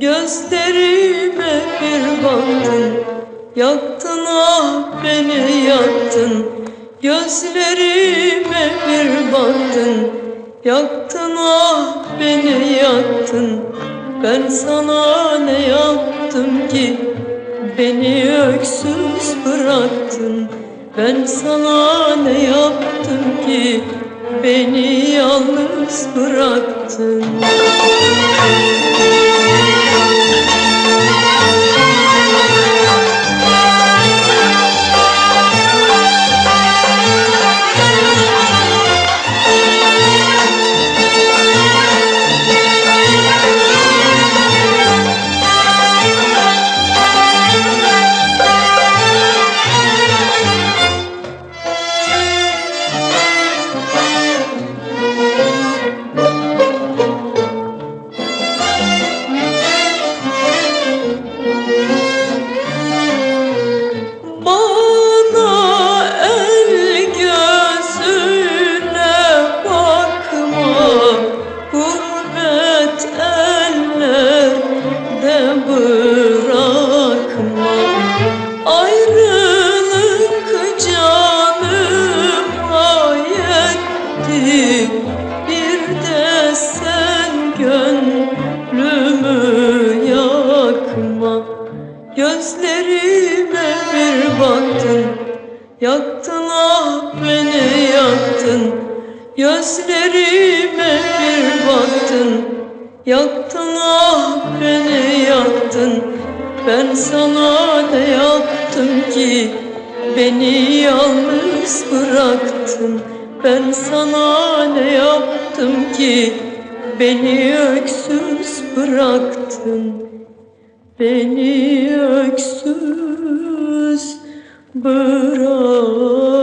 Gözlerime bir baktın Yaktın ah beni yaktın. Gözlerime bir baktın Yaktın ah beni yaktın. Ben sana ne yaptım ki Beni öksüz bıraktın? Ben sana ne yaptım ki Beni yalnız bıraktın Gözlerime bir baktın Yaktın ah beni yaktın. Gözlerime bir baktın Yaktın ah beni yaktın. Ben sana ne yaptım ki Beni yalnız bıraktın? Ben sana ne yaptım ki Beni öksüz bıraktın? Beni öksüz bırak